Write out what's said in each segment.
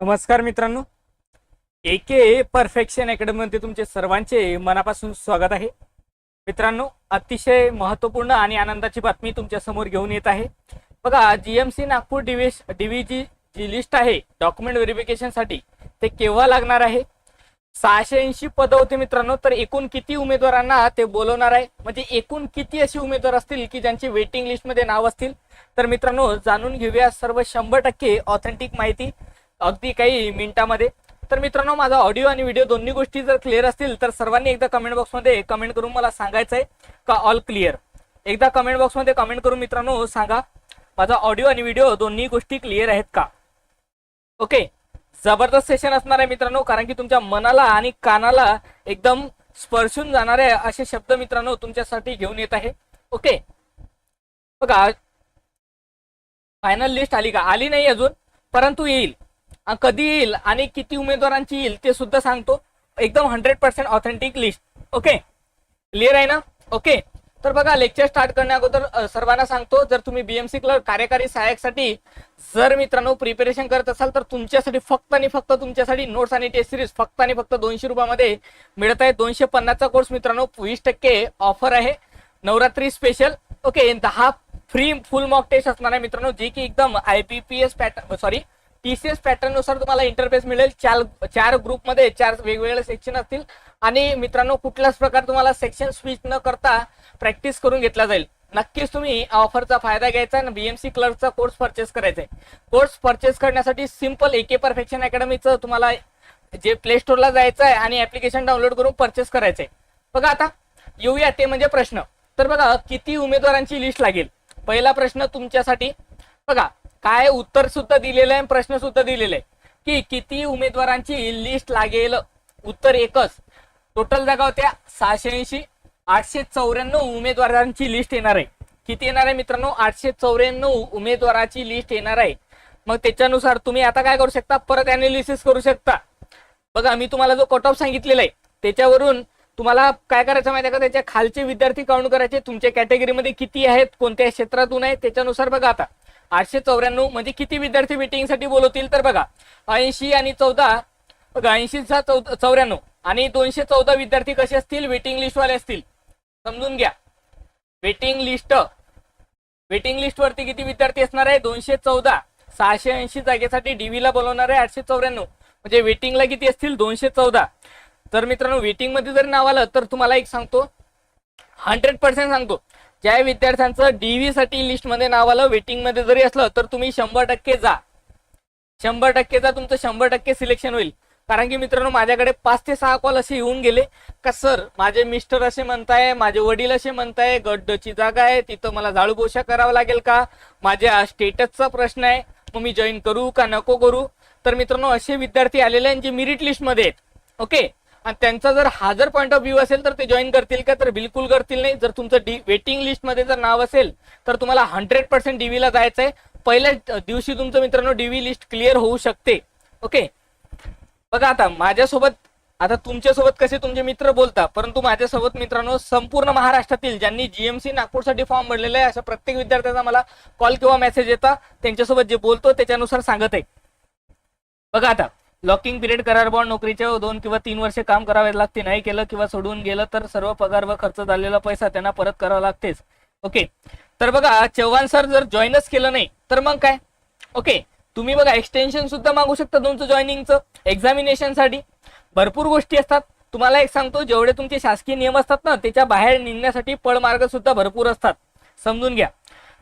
नमस्कार मित्रांनो. ए के परफेक्शन अकॅडमीमध्ये तुमचे सर्वांचे मनापासून स्वागत आहे. मित्रांनो अतिशय महत्त्वपूर्ण आणि आनंदाची बातमी तुमच्यासमोर घेऊन येत आहे. बघा जी एम सी नागपूर डिव्हिश डीव्हीची जी लिस्ट आहे डॉक्युमेंट व्हेरिफिकेशनसाठी ते केव्हा लागणार आहे? सहाशे ऐंशी पद होते मित्रांनो तर एकूण किती उमेदवारांना ते बोलवणार आहे? म्हणजे एकूण किती असे उमेदवार असतील की ज्यांची वेटिंग लिस्टमध्ये नाव असतील? तर मित्रांनो जाणून घेऊया सर्व शंभर टक्के ऑथेंटिक माहिती. अगदी काही मिनिटामध्ये. तर मित्रांनो माझा ऑडिओ आणि व्हिडिओ दोन्ही गोष्टी जर क्लिअर असतील तर सर्वांनी एकदा कमेंट बॉक्समध्ये कमेंट करून मला सांगायचं आहे का ऑल क्लिअर एकदा कमेंट बॉक्समध्ये कमेंट करून मित्रांनो सांगा माझा ऑडिओ आणि व्हिडिओ दोन्ही गोष्टी क्लिअर आहेत का? ओके जबरदस्त सेशन असणार आहे मित्रांनो कारण की तुमच्या मनाला आणि कानाला एकदम स्पर्शून जाणारे असे शब्द मित्रांनो तुमच्यासाठी घेऊन येत आहे. ओके बघा फायनल लिस्ट आली का? आली नाही अजून परंतु येईल. कधी येईल आणि किती उमेदवारांची येईल ते सुद्धा सांगतो. एकदम hundred percent authentic list okay clear आहे ना? ओके तर बघा लेक्चर स्टार्ट करण्या अगोदर सर्वांना सांगतो जर तुम्ही बीएमसी क्लर्क कार्यकारी सहाय्यकसाठी जर मित्रांनो प्रिपरेशन करत असाल तर तुमच्यासाठी फक्त आणि फक्त तुमच्यासाठी नोट्स आणि टेस्ट सिरीज फक्त आणि फक्त दोनशे रुपयामध्ये मिळत आहे. दोनशे पन्नासचा कोर्स मित्रांनो वीस टक्के ऑफर आहे. नवरात्री स्पेशल ओके दहा फ्री फुल मॉक टेस्ट असणार आहे मित्रांनो जे की एकदम I B P S pattern sorry TCS पॅटर्ननुसार तुम्हाला इंटरफेस मिळेल. चार चार ग्रुपमध्ये चार वेगवेगळे सेक्शन असतील. आणि मित्रांनो कुठल्याच प्रकार तुम्हाला सेक्शन स्विच न करता प्रॅक्टिस करून घेतला जाईल. नक्कीच तुम्ही ऑफरचा फायदा घ्यायचा आणि बीएमसी क्लर्कचा कोर्स परचेस करायचा आहे. कोर्स परचेस करण्यासाठी सिंपल एके परफेक्शन अकॅडमीचं तुम्हाला जे प्ले स्टोअरला जायचं आहे आणि ऍप्लिकेशन डाउनलोड करून परचेस करायचं आहे. बघा आता येऊया ते म्हणजे प्रश्न. तर बघा किती उमेदवारांची लिस्ट लागेल? पहिला प्रश्न तुमच्यासाठी. बघा काय उत्तर सुद्धा दिलेलं आहे प्रश्न सुद्धा दिलेला आहे. की किती उमेदवारांची लिस्ट लागेल? उत्तर एकच. टोटल जागा होत्या सहाशे ऐंशी आठशे चौऱ्याण्णव उमेदवारांची लिस्ट येणार आहे. किती येणार आहे मित्रांनो? आठशे चौऱ्याण्णव उमेदवाराची लिस्ट येणार आहे. मग त्याच्यानुसार तुम्ही आता काय करू शकता? परत अनालिसिस करू शकता. बघा मी तुम्हाला जो कट ऑफ सांगितलेला आहे त्याच्यावरून तुम्हाला काय करायचं माहिती आहे का? त्याच्या खालचे विद्यार्थी काउंट करायचे. तुमच्या कॅटेगरीमध्ये किती आहेत? कोणत्या क्षेत्रातून आहेत? त्याच्यानुसार बघा आता. आठशे चौऱ्याण्णव म्हणजे किती विद्यार्थी साठी बोलवतील तर बघा ऐंशी आणि चौदा बघा ऐंशीचा चौदा चौऱ्याण्णव आणि दोनशे चौदा विद्यार्थी कसे असतील? वेटिंग लिस्टवाले असतील. समजून घ्या. वेटिंग लिस्ट वेटिंग लिस्ट वरती किती विद्यार्थी असणार आहे? दोनशे चौदा. सहाशे ऐंशी जागेसाठी डीव्हीला ला बोलवणार आहे आठशे चौऱ्याण्णव. म्हणजे वेटिंगला किती असतील? दोनशे चौदा. तर मित्रांनो वेटिंगमध्ये जर नाव आलं तर तुम्हाला एक सांगतो. हंड्रेड पर्सेंट सांगतो. ज्या विद्यार्थ्यांचं डीव्ही साठी लिस्टमध्ये नाव आलं वेटिंगमध्ये जरी असलं तर तुम्ही शंभर टक्के जा. शंभर टक्केचा तुमचं शंभर टक्के सिलेक्शन होईल. कारण की मित्रांनो माझ्याकडे पाच ते सहा कॉल असे येऊन गेले. का सर माझे मिस्टर असे म्हणताय माझे वडील असे म्हणताय गड्डची जागा आहे तिथं मला झाडू पोषा करावा लागेल का? माझ्या स्टेटसचा प्रश्न आहे मग मी जॉईन करू का नको करू? तर मित्रांनो असे विद्यार्थी आलेले आहेत जे मेरिट लिस्टमध्ये आहेत. ओके आणि त्यांचा जर हा जर पॉईंट ऑफ व्ह्यू असेल तर ते जॉईन करतील का? तर बिलकुल करतील नाही. जर तुमचं डी वेटिंग लिस्टमध्ये जर नाव असेल तर तुम्हाला हंड्रेड पर्सेंट डीव्हीला जायचं आहे. पहिल्या दिवशी तुमचं मित्रांनो डीव्ही लिस्ट क्लिअर होऊ शकते. ओके बघा आता माझ्यासोबत आता तुमच्यासोबत कसे तुमचे मित्र बोलता परंतु माझ्यासोबत मित्रांनो संपूर्ण महाराष्ट्रातील ज्यांनी जीएमसी नागपूरसाठी फॉर्म भरलेला आहे अशा प्रत्येक विद्यार्थ्यांचा मला कॉल किंवा मेसेज येता त्यांच्यासोबत जे बोलतो त्याच्यानुसार सांगत आहे. बघा आता लॉकिंग पिरियड करार बॉन्ड नोकरीचे दोन किंवा तीन वर्ष काम करावे लागते. नाही केलं किंवा सोडून गेलं तर सर्व पगार व खर्च झालेला पैसा त्यांना परत करावा लागतेच. ओके. तर बघा चव्हाण सर जर जॉईनच केलं नाही तर मग काय? ओके. तुम्ही बघा एक्सटेन्शन सुद्धा मागू शकता तुमचं जॉईनिंगचं एक्झामिनेशनसाठी भरपूर गोष्टी असतात. तुम्हाला एक सांगतो जेवढे तुमचे शासकीय नियम असतात ना त्याच्या बाहेर निघण्यासाठी पळमार्ग सुद्धा भरपूर असतात. समजून घ्या.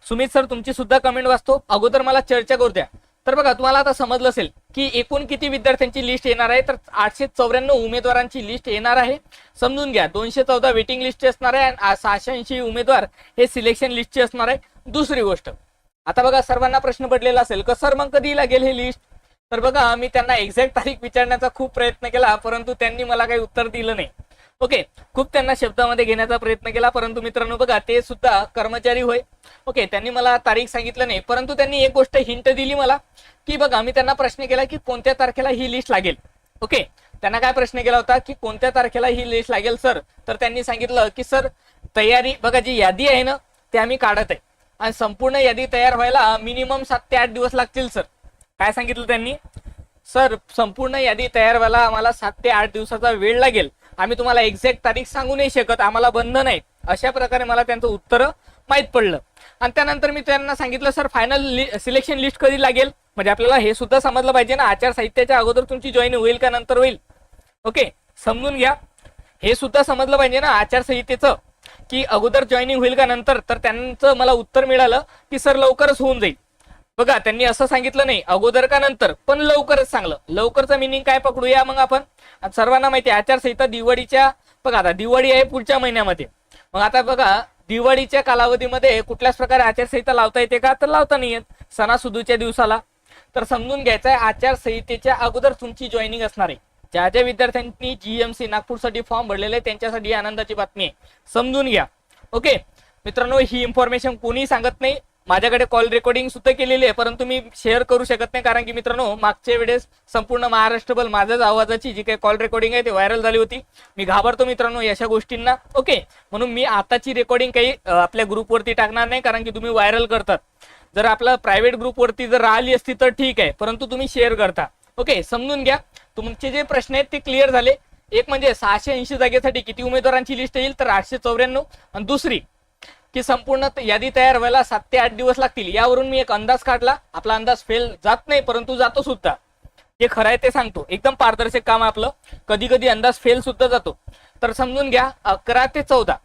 सुमित सर तुमची सुद्धा कमेंट वाचतो. अगोदर मला चर्चा करू द्या. तर बघा तुम्हाला आता समजलं असेल की एकूण किती विद्यार्थ्यांची लिस्ट येणार आहे? तर आठशे चौऱ्याण्णव उमेदवारांची लिस्ट येणार आहे. समजून घ्या दोनशे चौदा वेटिंग लिस्टची असणार आहे आणि सहाशे ऐंशी उमेदवार हे सिलेक्शन लिस्टची असणार आहे. दुसरी गोष्ट आता बघा सर्वांना प्रश्न पडलेला असेल का सर मग कधी लागेल हे लिस्ट तर बघा मी त्यांना एक्झॅक्ट तारीख विचारण्याचा खूप प्रयत्न केला परंतु त्यांनी मला काही उत्तर दिलं नाही. ओके खूप त्यांना शब्दामध्ये घेण्याचा प्रयत्न केला परंतु मित्रांनो बघा ते सुद्धा कर्मचारी होय. ओके त्यांनी मला तारीख सांगितलं नाही परंतु त्यांनी एक गोष्ट हिंट दिली मला की बघा मी त्यांना प्रश्न केला की कोणत्या तारखेला ही लिस्ट लागेल. ओके त्यांना काय प्रश्न केला होता की कोणत्या तारखेला ही लिस्ट लागेल सर तर त्यांनी सांगितलं की सर तयारी बघा जी यादी आहे ना ते आम्ही काढत आहे. आणि संपूर्ण यादी तयार व्हायला मिनिमम सात ते आठ दिवस लागतील सर काय सांगितलं त्यांनी? सर संपूर्ण यादी तयार व्हायला आम्हाला सात ते आठ दिवसाचा वेळ लागेल. आम्ही तुम्हाला एक्झॅक्ट तारीख सांगू नाही शकत आम्हाला बंद नाही अशा प्रकारे मला त्यांचं उत्तर माहीत पडलं. आणि त्यानंतर मी त्यांना सांगितलं सर फायनल सिलेक्शन लिस्ट कधी लागेल? म्हणजे आपल्याला हे सुद्धा समजलं पाहिजे ना आचार साहित्याच्या अगोदर तुमची जॉईन होईल का नंतर होईल. ओके समजून घ्या. हे सुद्धा समजलं पाहिजे ना आचारसंहितेचं की अगोदर जॉईनिंग होईल का नंतर. तर त्यांचं मला उत्तर मिळालं की सर लवकरच होऊन जाईल. बघा त्यांनी असं सांगितलं नाही अगोदर का नंतर पण लवकरच सांगलं. लवकरचं मिनिंग काय पकडूया मग आपण? सर्वांना माहिती आहे आचारसंहिता दिवाळीच्या बघा आता दिवाळी आहे पुढच्या महिन्यामध्ये. मग आता बघा दिवाळीच्या कालावधीमध्ये कुठल्याच प्रकारे आचारसंहिता लावता येते का? तर लावता नाही येत. सणासुदूच्या दिवसाला. तर समजून घ्यायचं आहे आचारसंहितेच्या अगोदर तुमची जॉईनिंग असणार आहे. ज्या ज्या विद्यार्थ्यांनी जीएमसी नागपूरसाठी फॉर्म भरलेले आहे त्यांच्यासाठी आनंदाची बातमी आहे. समजून घ्या. ओके मित्रांनो ही इन्फॉर्मेशन कोणी सांगत नाही. माझ्याकडे कॉल रेकॉर्डिंग सुद्धा केलेली आहे परंतु मी शेअर करू शकत नाही कारण की मित्रांनो मागच्या वेळेस संपूर्ण महाराष्ट्रभर माझ्याच आवाजाची जी काही कॉल रेकॉर्डिंग आहे ते व्हायरल झाली होती. मी घाबरतो मित्रांनो अशा गोष्टींना. ओके म्हणून मी आताची रेकॉर्डिंग काही आपल्या ग्रुपवरती टाकणार नाही कारण की तुम्ही व्हायरल करतात. जर आपला प्रायव्हेट ग्रुपवरती जर राहिली असती तर ठीक आहे परंतु तुम्ही शेअर करता. ओके समजून घ्या. तुमचे जे प्रश्न आहेत ते क्लिअर झाले. एक म्हणजे सहाशे ऐंशी जागेसाठी किती उमेदवारांची लिस्ट येईल? तर आठशे चौऱ्याण्णव. आणि दुसरी की संपूर्ण यादी तयार व्हायला सात ते आठ दिवस लागतील. यावरून मी एक अंदाज काढला. आपला अंदाज फेल जात नाही परंतु जातो सुद्धा. जे खरं आहे ते सांगतो. एकदम पारदर्शक काम आहे आपलं. कधी कधी अंदाज फेल सुद्धा जातो. तर समजून घ्या अकरा ते चौदा.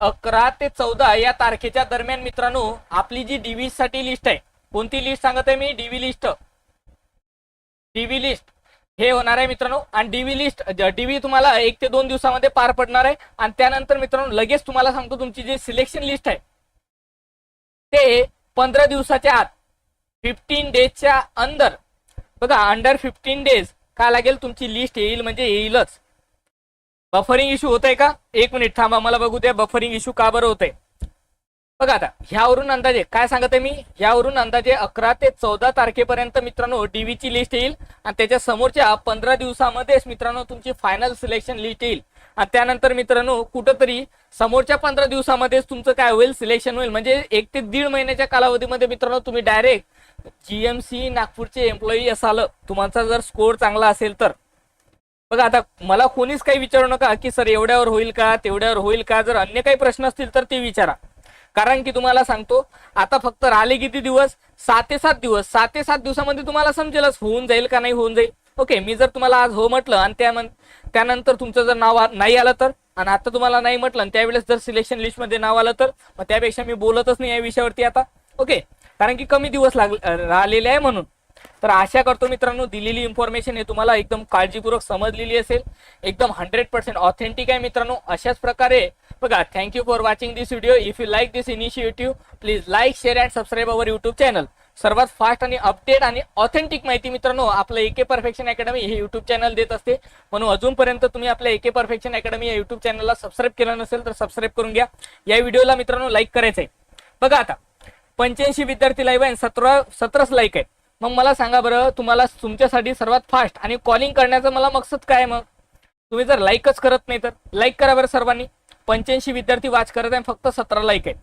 अकरा ते चौदा या तारखेच्या दरम्यान मित्रांनो आपली जी डीव्ही साठी लिस्ट आहे कोणती लिस्ट सांगत आहे मी? डीव्ही लिस्ट डीव्ही लिस्ट हे होणार आहे मित्रांनो. आणि डीव्ही लिस्ट डीव्ही तुम्हाला एक ते दोन दिवसामध्ये पार पडणार आहे. आणि त्यानंतर मित्रांनो लगेच तुम्हाला सांगतो तुमची जी सिलेक्शन लिस्ट आहे ते पंधरा दिवसाच्या आत फिफ्टीन डेजच्या अंदर बघा अंडर फिफ्टीन डेज काय लागेल तुमची लिस्ट येईल म्हणजे येईलच. बफरिंग इश्यू होत आहे का? एक मिनिट थांबा मला बघू द्या बफरिंग इश्यू का बरं होत आहे बघा आता ह्यावरून अंदाजे काय सांगत मी? ह्यावरून अंदाजे अकरा ते चौदा तारखेपर्यंत मित्रांनो डीव्हीची लिस्ट येईल. आणि त्याच्या समोरच्या पंधरा दिवसामध्येच मित्रांनो तुमची फायनल सिलेक्शन लिस्ट येईल. आणि त्यानंतर मित्रांनो कुठंतरी समोरच्या पंधरा दिवसामध्येच तुमचं काय होईल? सिलेक्शन होईल. म्हणजे एक ते दीड महिन्याच्या कालावधीमध्ये मित्रांनो तुम्ही डायरेक्ट जीएमसी नागपूरचे एम्प्लॉई असाल. तुमचा जर स्कोर चांगला असेल तर. बघा आता मला कोणीच काही विचारू नका की सर एवढ्यावर होईल का? तेवढ्यावर होईल का? जर अन्य काही प्रश्न असतील तर ते विचारा. कारण की तुम्हाला सांगतो आता फक्त राहिले किती दिवस? सात ते सात दिवस. सात ते सात दिवसामध्ये तुम्हाला समजेलच होऊन जाईल का नाही होऊन जाईल. ओके मी जर तुम्हाला आज हो म्हटलं आणि त्या त्यानंतर तुमचं जर नाव नाही आलं तर आणि आता तुम्हाला नाही म्हटलं आणि त्यावेळेस जर सिलेक्शन लिस्टमध्ये नाव आलं तर मग त्यापेक्षा मी बोलतच नाही या विषयावरती आता. ओके कारण की कमी दिवस लाग राहिलेले आहे म्हणून. तर आशा करतो मित्रांनो दिलेली इन्फॉर्मेशन हे तुम्हाला एकदम काळजीपूर्वक समजलेली असेल. एकदम हंड्रेड पर्सेंट ऑथेंटिक आहे मित्रांनो. अशाच प्रकारे बघा thank you for watching this video if you like this initiative please like share and subscribe our YouTube channel सर्वात फास्ट आणि अपडेट आणि ऑथेंटिक माहिती मित्रांनो आपलं एके परफेक्शन अकॅडमी हे युट्यूब चॅनल देत असते. म्हणून अजूनपर्यंत तुम्ही आपल्या एके परफेक्शन अकॅडमी या युट्यूब चॅनलला सबस्क्राईब केलं नसेल तर सबस्क्राईब करून घ्या. या व्हिडिओला मित्रांनो लाईक करायचं आहे बघा आता पंच्याऐंशी विद्यार्थी लाईव्ह आहे सतरा सतराच लाईक आहे मग मला सांगा बरं तुम्हाला तुमच्यासाठी सर्वात फास्ट आणि कॉलिंग करण्याचं मला मकसद काय मग? तुम्ही जर लाईकच करत नाही तर? लाईक करा बरं सर्वांनी. पंच्याऐंशी विद्यार्थी वाच करत आहे फक्त सतरा लाईक आहे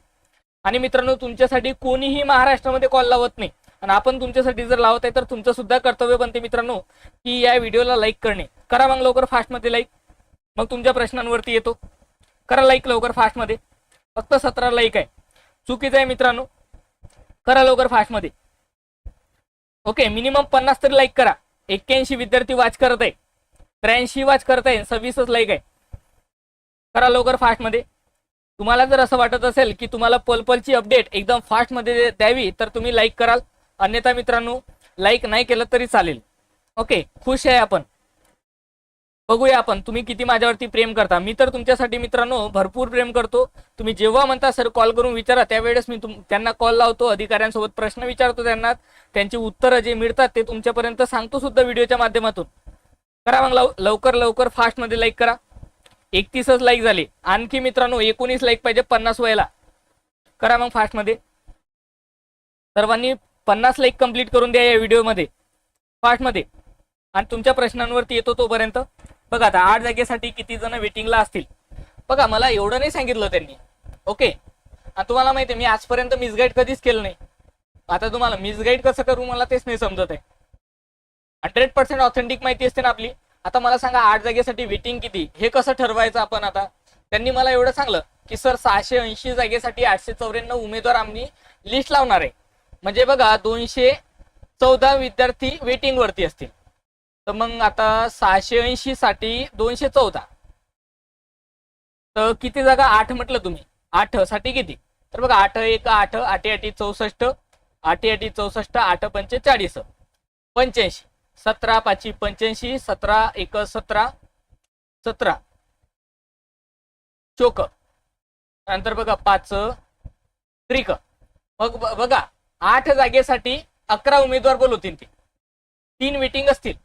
आणि मित्रांनो तुमच्यासाठी कोणीही महाराष्ट्रामध्ये कॉल लावत नाही. आणि आपण तुमच्यासाठी जर लावत आहे तर तुमचं सुद्धा कर्तव्य बनते मित्रांनो की या व्हिडिओला लाईक करणे. करा मग लवकर फास्टमध्ये लाईक मग तुमच्या प्रश्नांवरती येतो. करा लाईक लवकर फास्टमध्ये फक्त सतरा लाईक आहे. चुकीचं आहे मित्रांनो. करा लवकर फास्टमध्ये ओके मिनिमम पन्नास तरी लाईक करा. एक्क्याऐंशी विद्यार्थी वाच करत आहे. त्र्याऐंशी वाच करत आहे सव्वीसच लाईक आहे. करा लवकर फास्टमध्ये तुम्हाला जर असं वाटत असेल की तुम्हाला पलपलची अपडेट एकदम फास्टमध्ये द्यावी तर तुम्ही लाईक कराल. अन्यथा मित्रांनो लाईक नाही केलं तरी चालेल. ओके खुश आहे आपण. बघूया आपण तुम्ही किती माझ्यावरती प्रेम करता. मी तर तुमच्यासाठी मित्रांनो भरपूर प्रेम करतो. तुम्ही जेव्हा म्हणता सर कॉल करून विचारा त्यावेळेस मी त्यांना कॉल लावतो अधिकाऱ्यांसोबत प्रश्न विचारतो त्यांना. त्यांची उत्तरं जे मिळतात ते तुमच्यापर्यंत सांगतो सुद्धा व्हिडिओच्या माध्यमातून. करा मग लव लवकर लवकर फास्टमध्ये लाईक करा. एकतीसच लाईक झाले. आणखी मित्रांनो एकोणीस लाईक पाहिजे पन्नास व्हायला करा मग फास्टमध्ये. सर्वांनी पन्नास लाईक कंप्लीट करून द्या या व्हिडिओमध्ये. फास्टमध्ये. आणि तुमच्या प्रश्नांवरती येतो तोपर्यंत. बघा आता आठ जागेसाठी किती जण वेटिंगला असतील? बघा मला एवढं नाही सांगितलं त्यांनी. ओके? आणि तुम्हाला माहिती आहे मी आजपर्यंत मिसगाईड कधीच केलं नाही. आता तुम्हाला मिसगाईड कसं करू मला तेच नाही समजत आहे. हंड्रेड पर्सेंट ऑथेंटिक माहिती असते ना आपली. आता मला सांगा आठ जागेसाठी वेटिंग किती? हे कसं ठरवायचं आपण आता? त्यांनी मला एवढं सांगलं की सर सहाशे ऐंशी जागेसाठी आठशे चौऱ्याण्णव उमेदवार आम्ही लिस्ट लावणार आहे. म्हणजे बघा दोनशे चौदा विद्यार्थी वेटिंग वरती असतील. तर मग आता सहाशे ऐंशी साठी दोनशे चौदा. तर किती जागा? आठ म्हटलं तुम्ही. आठसाठी किती? तर बघा आठ एक आठ आठ आठी चौसष्ट आठ आठी चौसष्ट आठ पंचे चाळीस पंच्याऐंशी. सतरा पाचशे पंच्याऐंशी सतरा एक सतरा सतरा. चोक. नंतर बघा पाच त्रिक. मग बघा आठ जागेसाठी अकरा उमेदवार बोलवतील ते. तीन मिटिंग असतील.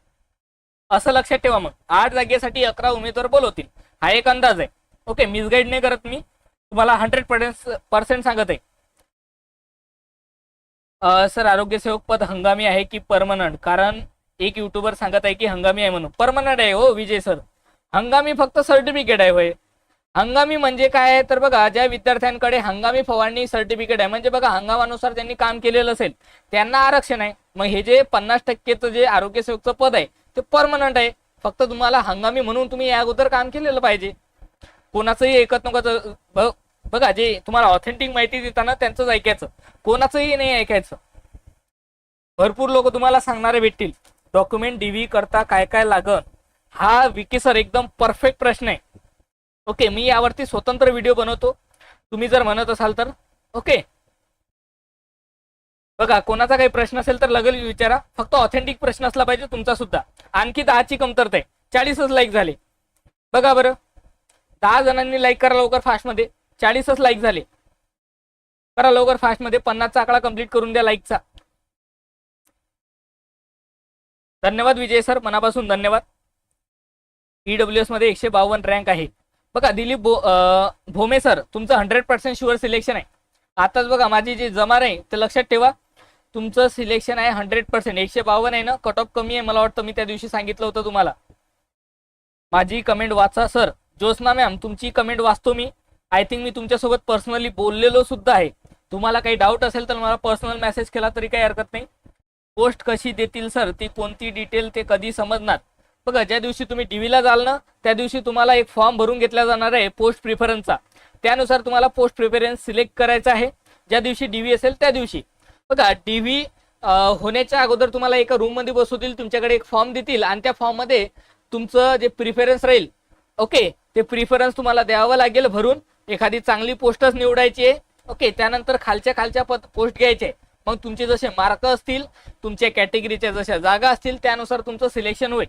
असं लक्षात ठेवा मग. आठ जागेसाठी अकरा उमेदवार बोलवतील. हा एक अंदाज आहे. ओके मिसगाईड नाही करत मी. तुम्हाला हंड्रेड पर्सेंट सांगत आहे. सर आरोग्य सेवक पद हंगामी आहे की परमनंट कारण एक युट्यूबर सांगत आहे की हंगामी आहे म्हणून. परमनंट आहे हो विजय सर. हंगामी फक्त सर्टिफिकेट आहे होय. हंगामी म्हणजे काय आहे? तर बघा ज्या विद्यार्थ्यांकडे हंगामी फवारणी सर्टिफिकेट आहे म्हणजे बघा हंगामानुसार त्यांनी काम केलेलं असेल. त्यांना आरक्षण आहे. मग हे जे पन्नास टक्केचं जे आरोग्य सेवकचं पद आहे ते परमनंट आहे. फक्त तुम्हाला हंगामी म्हणून तुम्ही या अगोदर काम केलेलं पाहिजे. कोणाचंही ऐकत नका बघा जे तुम्हाला ऑथेंटिक माहिती देताना त्यांचंच ऐकायचं. कोणाचंही नाही ऐकायचं. भरपूर लोक तुम्हाला सांगणारे भेटतील. डॉक्युमेंट डीव्ही करता काय काय लागन हा विकी सर एकदम परफेक्ट प्रश्न आहे. ओके मी यावरती स्वतंत्र व्हिडिओ बनवतो. तुम्ही जर म्हणत असाल तर. ओके बघा कोणाचा काही प्रश्न असेल तर लगेच विचारा. फक्त ऑथेंटिक प्रश्न असला पाहिजे तुमचा सुद्धा. आणखी दहाची कमतरता आहे. चाळीसच लाईक झाले. बघा बरं. दहा जणांनी लाईक करा लवकर फास्टमध्ये चाळीसच लाईक झाले. करा लवकर फास्टमध्ये पन्नासचा आकडा कंप्लीट करून द्या लाईकचा धन्यवाद विजय सर मनापासून धन्यवाद. ईडब्ल्यू एसमध्ये एकशे बावन्न रँक आहे. बघा दिलीप भो भोमे सर तुमचं हंड्रेड पर्सेंट शुअर सिलेक्शन आहे. आताच बघा माझी जी जमार आहे ते लक्षात ठेवा. तुमचं सिलेक्शन आहे हंड्रेड पर्सेंट एकशे बावन्न आहे ना? कट ऑफ कमी आहे मला वाटतं. मी त्या दिवशी सांगितलं होतं तुम्हाला. माझी कमेंट वाचा सर ज्योत्ना मॅम तुमची कमेंट वाचतो मी. आय थिंक मी तुमच्यासोबत पर्सनली बोललेलो सुद्धा आहे. तुम्हाला काही डाऊट असेल तर मला पर्सनल मेसेज केला तरी काही हरकत नाही. पोस्ट कशी देतील सर ती कोणती डिटेल ते कधी समजणार? बघा ज्या दिवशी तुम्ही टीव्हीला जाल ना त्या दिवशी तुम्हाला एक फॉर्म भरून घेतला जाणार आहे पोस्ट प्रिफरन्सचा त्यानुसार तुम्हाला पोस्ट प्रिफरन्स सिलेक्ट करायचा आहे. ज्या दिवशी डीव्ही असेल त्या दिवशी. बघा डीव्ही होण्याच्या अगोदर तुम्हाला एका रूममध्ये बसवतील तुमच्याकडे एक फॉर्म देतील आणि त्या फॉर्ममध्ये तुमचं जे प्रिफरन्स राहील ओके ते प्रिफरन्स तुम्हाला द्यावं लागेल भरून. एखादी चांगली पोस्टच निवडायची आहे ओके त्यानंतर खालच्या खालच्या पद पोस्ट घ्यायचे. मग तुमचे जसे मार्क असतील तुमच्या कॅटेगरीच्या जशा जागा असतील त्यानुसार तुमचं सिलेक्शन होईल.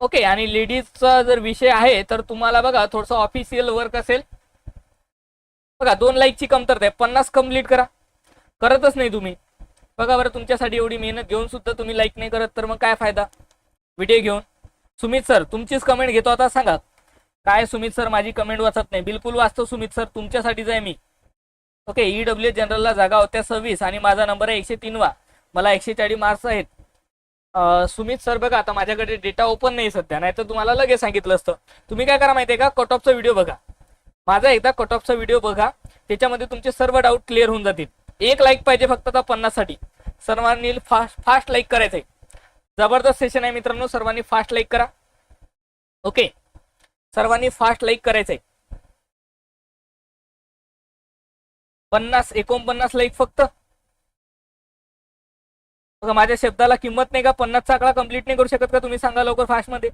ओके आणि लेडीजचा जर विषय आहे तर तुम्हाला बघा थोडंसं ऑफिशियल वर्क असेल. बघा दोन लाईकची कमतरता आहे. पन्नास कंप्लीट करा. करतच नाही तुम्ही. बघा बरं तुमच्यासाठी एवढी मेहनत घेऊन सुद्धा तुम्ही लाईक नाही करत तर मग काय फायदा? व्हिडिओ घेऊन. सुमित सर तुमचीच कमेंट घेतो आता सांगा. काय सुमित सर माझी कमेंट वाचत नाही. बिलकुल वाचतो सुमित सर तुमच्यासाठीच आहे मी. ओके ई डब्ल्यू जनरलला जागा होत्या सव्वीस आणि माझा नंबर आहे एकशे तीनवा मला एकशे चाळीस मार्क्स आहेत सुमित सर बघा आता माझ्याकडे डेटा ओपन नाही सध्या नाही तर तुम्हाला लगेच सांगितलं असतं. तुम्ही काय करा माहितीये का? कट ऑफचा व्हिडिओ बघा. माझा एकदा कट ऑफचा व्हिडिओ बघा. त्याच्यामध्ये तुमचे सर्व डाऊट क्लिअर होऊन जातील. एक लाईक पाहिजे फक्त आता पन्नाससाठी. सर्वांनी फास्ट फास्ट लाईक करायचंय. जबरदस्त सेशन आहे मित्रांनो सर्वांनी फास्ट लाईक करा. ओके सर्वांनी फास्ट लाईक करायचंय. पन्नास एकोणपन्नास लाईक फक्त. बघा माझ्या शब्दाला किंमत नाही का? पन्नासचा आकडा कंप्लीट नाही करू शकत का? तुम्ही सांगा लवकर फास्टमध्ये.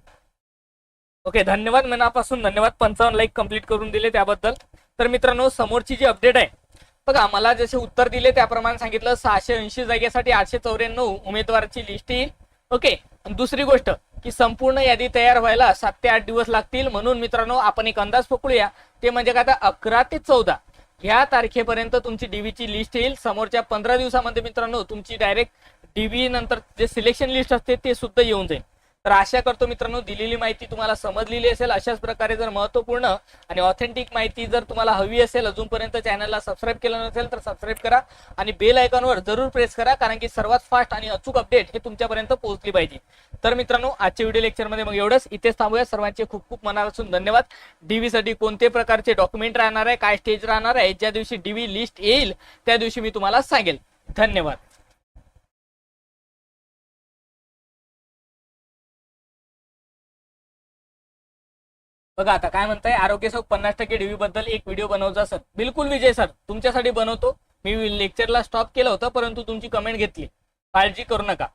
ओके धन्यवाद मनापासून. धन्यवाद. पंचावन्न लाईक कंप्लीट करून दिले त्याबद्दल. तर मित्रांनो समोरची जी अपडेट आहे बघा मला जसे उत्तर दिले त्याप्रमाणे सांगितलं. सहाशे ऐंशी जागेसाठी आठशे चौऱ्याण्णव उमेदवाराची लिस्ट येईल. ओके दुसरी गोष्ट की संपूर्ण यादी तयार व्हायला सात ते आठ दिवस लागतील. म्हणून मित्रांनो आपण एक अंदाज पकडूया. ते म्हणजे काय आता अकरा ते चौदा. ह्या तारखेपर्यंत तुमची डीव्हीची लिस्ट येईल. समोरच्या पंधरा दिवसामध्ये मित्रांनो तुमची डायरेक्ट डीव्ही नंतर जे सिलेक्शन लिस्ट असते ते सुद्धा येऊन जाईल. तर आशा करतो मित्रांनो दिलेली माहिती तुम्हाला समजलेली असेल अशाच प्रकारे जर महत्त्वपूर्ण आणि ऑथेंटिक माहिती जर तुम्हाला हवी असेल अजूनपर्यंत चॅनलला सबस्क्राईब केलं नसेल तर सबस्क्राईब करा आणि बेल आयकॉनवर जरूर प्रेस करा कारण की सर्वात फास्ट आणि अचूक अपडेट हे तुमच्यापर्यंत पोहोचली पाहिजे. तर मित्रांनो आजच्या व्हिडिओ लेक्चरमध्ये मग एवढंच. इथेच थांबूया. सर्वांचे खूप खूप मनापासून धन्यवाद. डीव्हीसाठी कोणते प्रकारचे डॉक्युमेंट राहणार आहे काय स्टेज राहणार आहे ज्या दिवशी डीव्ही लिस्ट येईल त्या दिवशी मी तुम्हाला सांगेल. धन्यवाद. बघा आता काय म्हणताय आरोग्य सौ पन्नास टक्के डीव्ही बद्दल एक व्हिडिओ बनवचा सर बिलकुल विजय सर तुमच्यासाठी बनवतो. मी लेक्चरला स्टॉप केलं होतं परंतु तुमची कमेंट घेतली. काळजी करू नका.